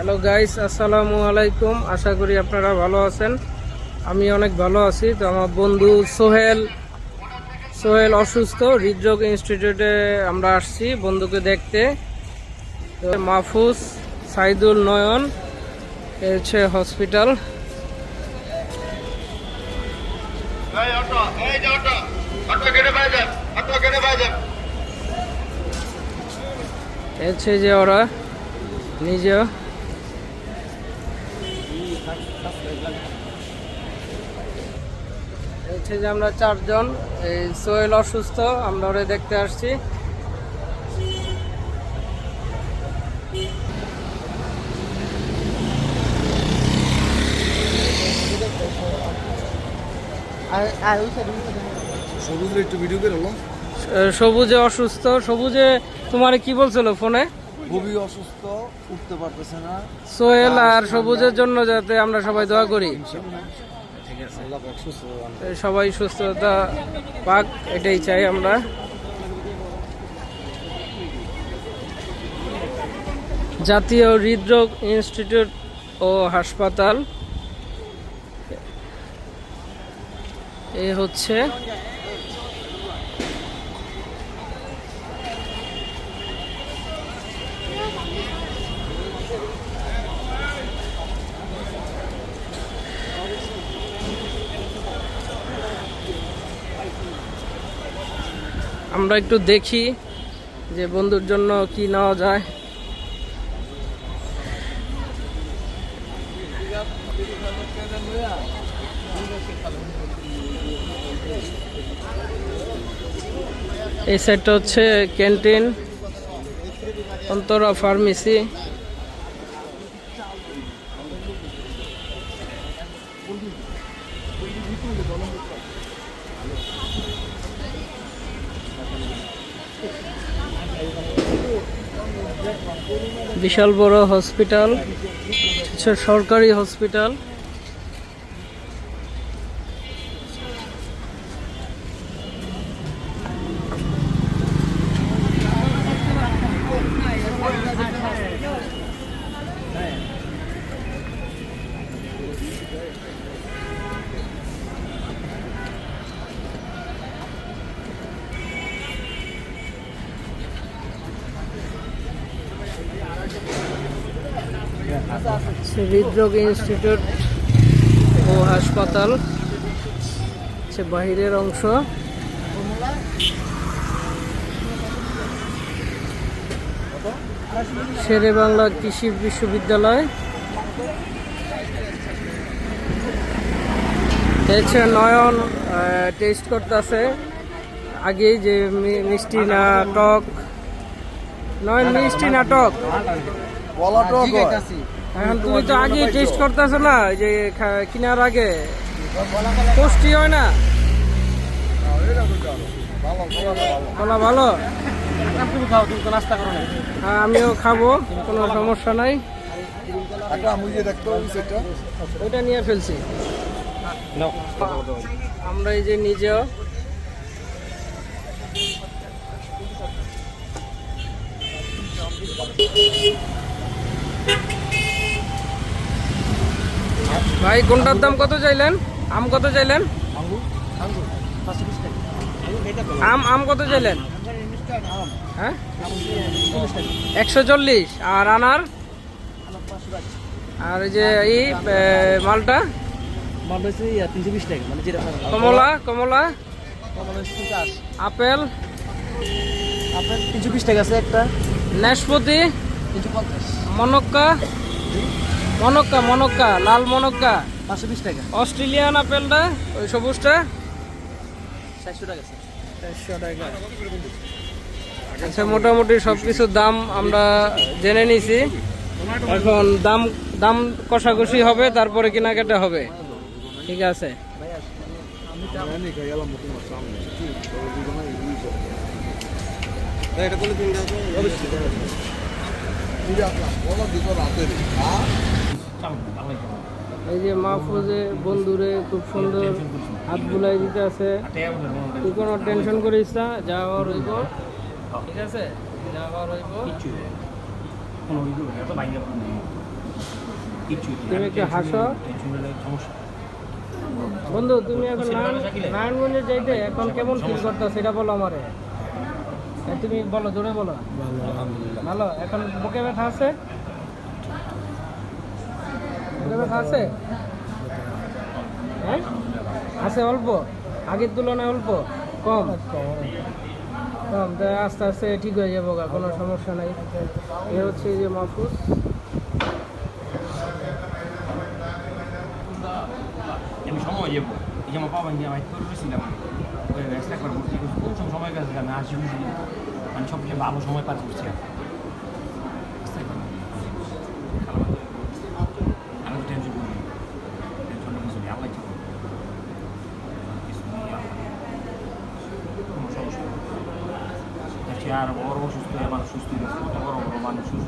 Hello guys আসসালামু আলাইকুম আশা করি আপনারা ভালো আছেন। আমি অনেক ভালো আছি। তো আমার বন্ধু সোহেল সোহেল অসুস্থ। হৃদরোগ ইনস্টিটিউটে আমরা আসছি বন্ধুকে দেখতে। তো মাহফুজ সাইদুল নয়ন এ হচ্ছে হসপিটাল এই যে এ হচ্ছে ওরা নিজেও। হচ্ছে যে আমরা চারজন এই সোহেল অসুস্থ আমরা ওরে দেখতে আসছি। সবুজের একটু ভিডিও করে সবুজে অসুস্থ। সবুজে তোমার কি বলছিল ফোনে? খুবই অসুস্থ উঠতে পারতেছে না। সোহেল আর সবুজের জন্য যাতে আমরা সবাই দোয়া করি। সবাই সুস্থতা পাক এটাই চাই আমরা। জাতীয় হৃদরোগ ইনস্টিটিউট ও হাসপাতাল। এ হচ্ছে আমরা একটু দেখি যে বন্ধুর জন্য কি নেওয়া যায়। এই সাইডটা হচ্ছে ক্যান্টিন, অন্তরা ফার্মেসি। বিশাল বড় হসপিটাল সরকারি হসপিটাল। হৃদরোগ ইনস্টিটিউট ও হাসপাতাল। হচ্ছে বাহিরের অংশ। শেরে বাংলা কৃষি বিশ্ববিদ্যালয়। হচ্ছে নয়ন টেস্ট করতেছে আগেই যে মি- মিষ্টি না টক নয়ন মিষ্টি নাটক। বলা টক। এখন তুমি তো আগে টেস্ট করতেছো না যে কেনার আগে। পুষ্টি হয় না? ভালো, ভালো, ভালো। কলা ভালো? হ্যাঁ আমিও খাব কোনো সমস্যা নাই। ওইটা নিয়ে ফেলছি। আমরা এই যে নিজেও। ভাই কোনটার দাম কত চাইলেন? আম কত চাইলেন? আম আম কত চাইলেন? হ্যাঁ? একশো চল্লিশ। আর আনার? আর যে এই মালটা? কমলা কমলা? আপেল? আপেল তিনশো বিশ টাকা আছে একটা। নাশপাতি? মনক্কা? মনক্কা মনক্কা লাল মনক্কা। পাঁচশো বিশ টাকা। অস্ট্রেলিয়ান আপেলটা ওই সবুজটা। চারশো টাকা চারশো টাকা। আচ্ছা মোটামুটি সব কিছুর দাম আমরা জেনে নিছি। এখন দাম দাম কষাকষি হবে তারপরে কেনাকাটা হবে। ঠিক আছে। এটা এই যে মাহফুজে বন্ধুরে খুব সুন্দর হাত বুলাই দিতে আছে। তুই কোনো টেনশন করিস না যা হওয়ার হইব। ঠিক আছে? যা হওয়ার হইব। তুমি একটু হাসো। বন্ধু তুমি এখন নারায়ণ- নারায়ণগঞ্জে যাইতে এখন কেমন ফিল করতে সেটা বলো আমারে। তুমি বলো জোরে বলো। ভালো? এখন বুকে ব্যথা আছে? আছে হ্যাঁ? আছে অল্প? আগের তুলনায় অল্প? কম? কম। তো আস্তে আস্তে ঠিক হয়ে যাব কোনো সমস্যা নাই। এ হচ্ছে যে মাহফুজ সময় আমার সময় মানে সব সময় পার করছি কি। বুঝতে পারলাম। আমি তো টেনশন করি টেনশনটা কিছু নেই আল্লাহ কিছু কিছু নেই আল্লাহ। কোনো সমস্যা নেই। আর বড় অসুস্থ মানুষ সুস্থ বড় বড় মানুষ সুস্থ